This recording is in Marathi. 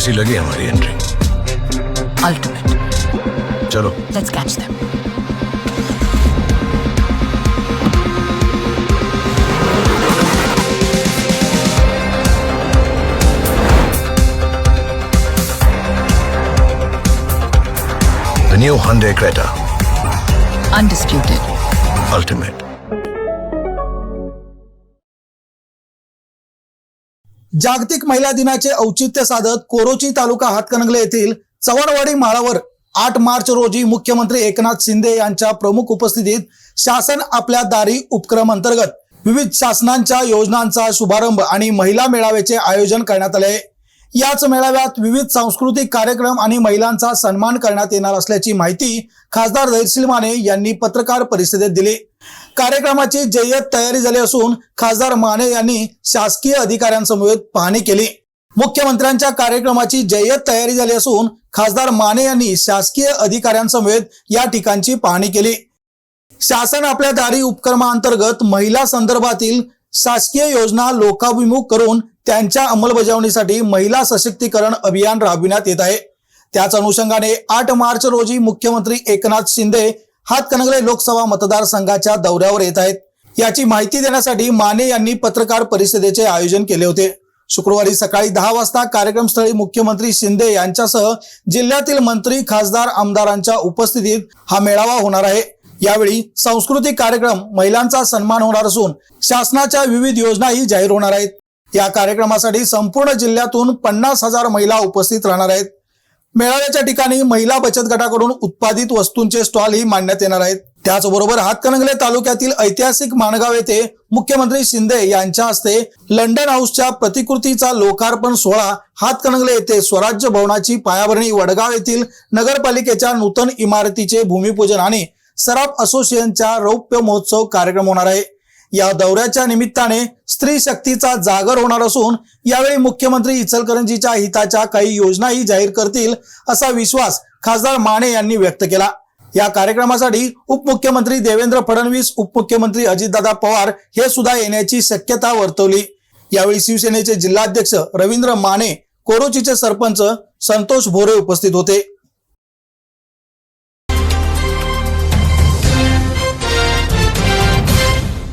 कैसी लगी हमारी एंट्री Ultimate. चलो Let's catch them. The new Hyundai Creta Undisputed. Ultimate. जागतिक महिला दिनाचे औचित्य साधत कोरोची तालुका हातकणंगले येथील चव्हाणवाडी माळावर आठ मार्च रोजी मुख्यमंत्री एकनाथ शिंदे यांच्या प्रमुख उपस्थितीत शासन आपल्या दारी उपक्रम अंतर्गत विविध शासनांच्या योजनांचा शुभारंभ आणि महिला मेळाव्याचे आयोजन करण्यात आले. आहे याच मेळाव्यात विविध सांस्कृतिक कार्यक्रम आणि महिलांचा सन्मान करण्यात येणार असल्याची माहिती खासदार धैर्यशील माने यांनी पत्रकार परिषदेत दिली. कार्यक्रमाची जय्यत तयारी झाली असून खासदार माने यांनी शासकीय अधिकाऱ्यांसमवेत पाहणी केली. मुख्यमंत्र्यांच्या कार्यक्रमाची जय्यत तयारी झाली असून खासदार माने यांनी शासकीय अधिकाऱ्यांसमवेत या ठिकाणची पाहणी केली. शासन आपल्या दारी उपक्रमाअंतर्गत महिला संदर्भातील शासकीय योजना लोकाभिमुख करून त्यांच्या अंमलबजावणीसाठी महिला सशक्तीकरण अभियान राबविण्यात येत आहे. त्याच अनुषंगाने आठ मार्च रोजी मुख्यमंत्री एकनाथ शिंदे हातकणंगले लोकसभा मतदारसंघाच्या दौऱ्यावर येत आहेत. याची माहिती देण्यासाठी माने यांनी पत्रकार परिषदेचे आयोजन केले होते. शुक्रवारी सकाळी दहा वाजता कार्यक्रमस्थळी मुख्यमंत्री शिंदे यांच्यासह जिल्ह्यातील मंत्री खासदार आमदारांच्या उपस्थितीत हा मेळावा होणार आहे. यावेळी सांस्कृतिक कार्यक्रम महिलांचा सन्मान होणार असून शासनाच्या विविध योजनाही जाहीर होणार आहेत. या कार्यक्रमासाठी संपूर्ण जिल्ह्यातून पन्नास हजार महिला उपस्थित राहणार आहेत. मेळाव्याच्या ठिकाणी महिला बचत गटाकडून उत्पादित वस्तूंचे स्टॉलही मांडण्यात येणार आहेत. त्याचबरोबर हातकणंगले तालुक्यातील ऐतिहासिक माणगाव येथे मुख्यमंत्री शिंदे यांच्या हस्ते लंडन हाऊसच्या प्रतिकृतीचा लोकार्पण सोहळा हातकणंगले येथे स्वराज्य भवनाची पायाभरणी वडगाव येथील नगरपालिकेच्या नूतन इमारतीचे भूमिपूजन आणि सराफ असोसिएशनचा रौप्य महोत्सव कार्यक्रम होणार आहे. या दौऱ्याच्या निमित्ताने स्त्री शक्तीचा जागर होणार असून यावेळी मुख्यमंत्री इचलकरंजीच्या हिताच्या काही योजनाही जाहीर करतील असा विश्वास खासदार माने यांनी व्यक्त केला. या कार्यक्रमासाठी उपमुख्यमंत्री देवेंद्र फडणवीस उपमुख्यमंत्री अजितदादा पवार हे सुद्धा येण्याची शक्यता वर्तवली. यावेळी शिवसेनेचे जिल्हाध्यक्ष रवींद्र माने कोरोचीचे सरपंच संतोष भोरे उपस्थित होते.